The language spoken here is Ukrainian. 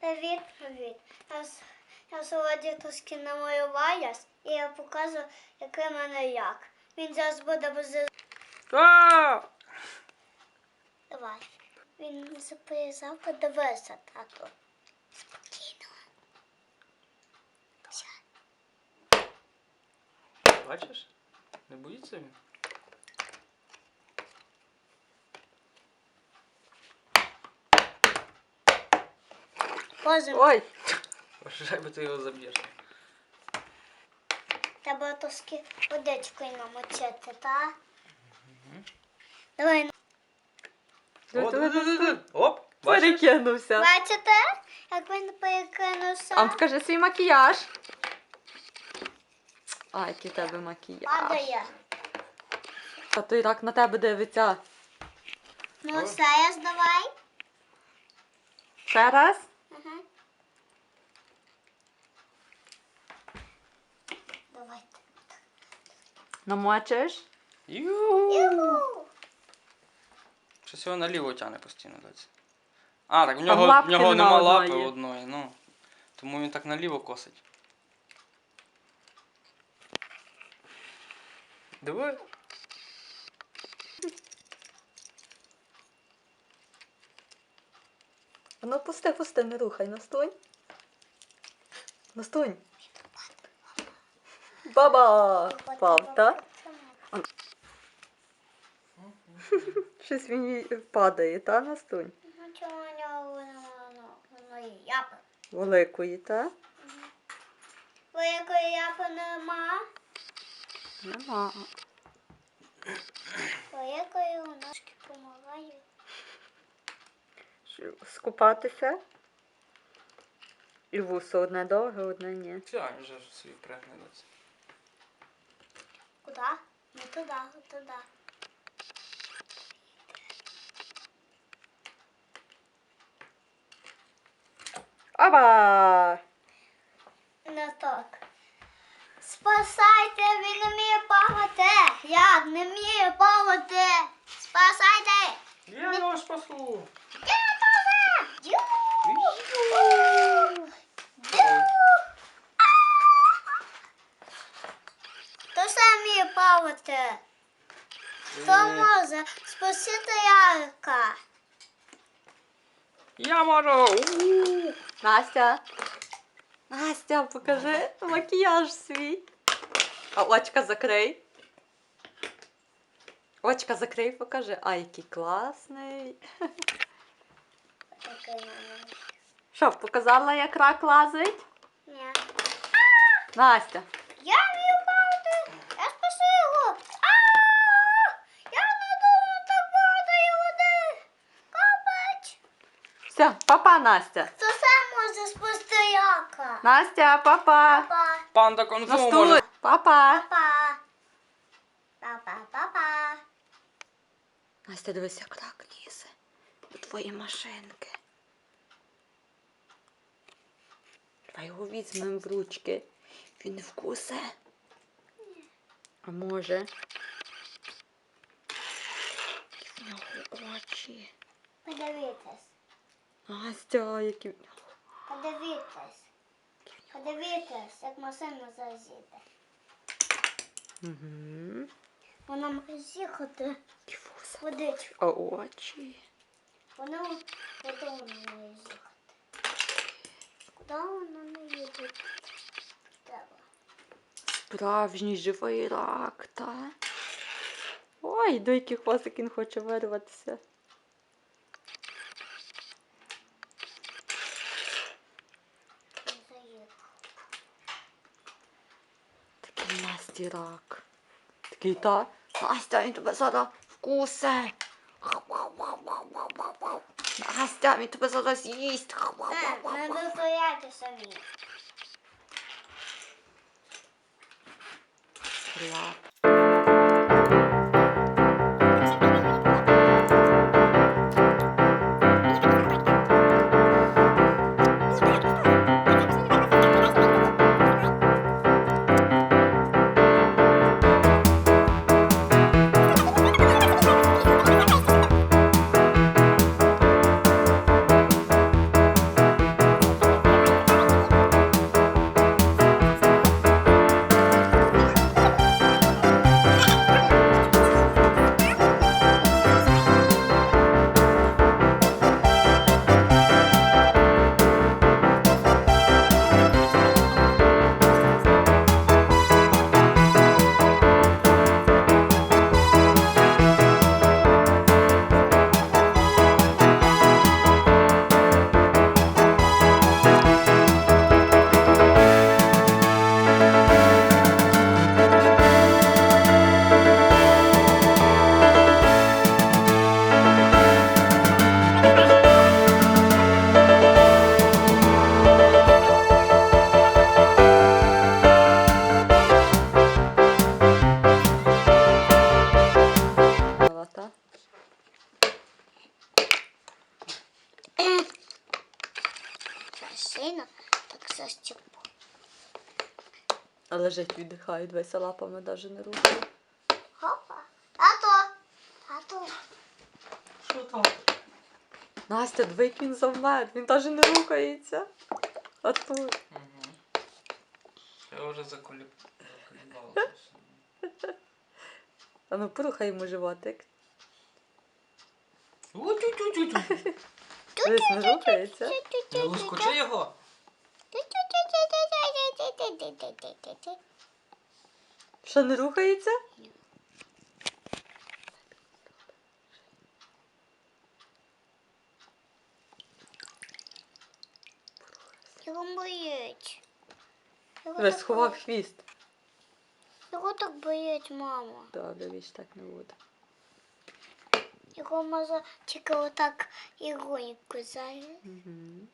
Привіт. Я, я сьогодні трошки намалювалась і я покажу, який в мене як. Він зараз буде без. Давай. Він записав, подивися, тату. Спокійно. Все. Бачиш? Не боїться він? Боже, Ой, бо ти його заб'єш. треба трошки водичкою намочити, так? Давай. О. Оп! Бачиш? перекинувся. Бачите, як він перекинувся? А покажи свій макіяж. Ай, який в тебе макіяж. Падає. А той рак на тебе дивиться. Ну, зараз давай. Ще раз. Намочиш. Ю. Юху! Щось його наліво тягне постійно доці. А, так в нього, в нього нема лапи одної. одної, ну. Тому він так наліво косить. Диви. Ну пусти, пусти, не рухай, настунь. Настунь. Баба! Впав, так? Щось він падає, та настунь? Ну? Великої, та? Великої япи нема. Нема. Великої у нас допомагає. Що, Скупатися. І вусо одне довге, одне ні. Він вже свій пригне доці. Куди? Не туди, а туди. Оба! Не так. Спасайте, він не вміє плавати. Як не вміє плавати? Спасайте! Я його спасу. Плавати? Хто може спасити Ярика? Я можу. У-у-у. Настя. Настя, покажи макіяж свій. А очка закрий. Очка закрий, покажи. Ай, який класний. Що, показала, як рак лазить? Ні. Настя. Я вмію плавати! Я спасу його! А! Я не думав так багато і води! Капець! Все, папа, Настя. Хто сам може спасти? Настя, папа. Папа! Панда конфу Настуй. може. Папа. Папа! Папа, папа! Настя, дивись, як рак лізе. До твої машинки. Давай його візьмемо в ручки. Він не вкусе. А може? В нього очі. Подивитись. Настя, які. Подивитись. Подивитись, як машина зараз їде. Угу. Вона може з'їхати водичку. А очі. Вона вона не їхати? Куди вона не їде? Треба. Справжній живий рак, та? Ой, до який хвостик він хоче вирватися. Не заїхав. Такий Насті рак. Такий та. Настя, він тебе зараз вкусе. Настя, він тебе сильно, так застіпу. А лежить, віддихає, дивися лапами навіть не рухає. Хопа. Тато. Тато. Що там? Настя, диви, як він завмер, він навіть не рухається. А тут. Угу. Я вже заколіб... заколібалася. А ну порухай йому животик. У-тю-тю-тю-тю. Дивись, не рухається. Не лускочи його. Що не рухається? Його. Його Дивись, сховав хвіст. Його так боїть мама. Добре, більш так не буде. Його можна тільки отак ігоньку зайняти. Угу.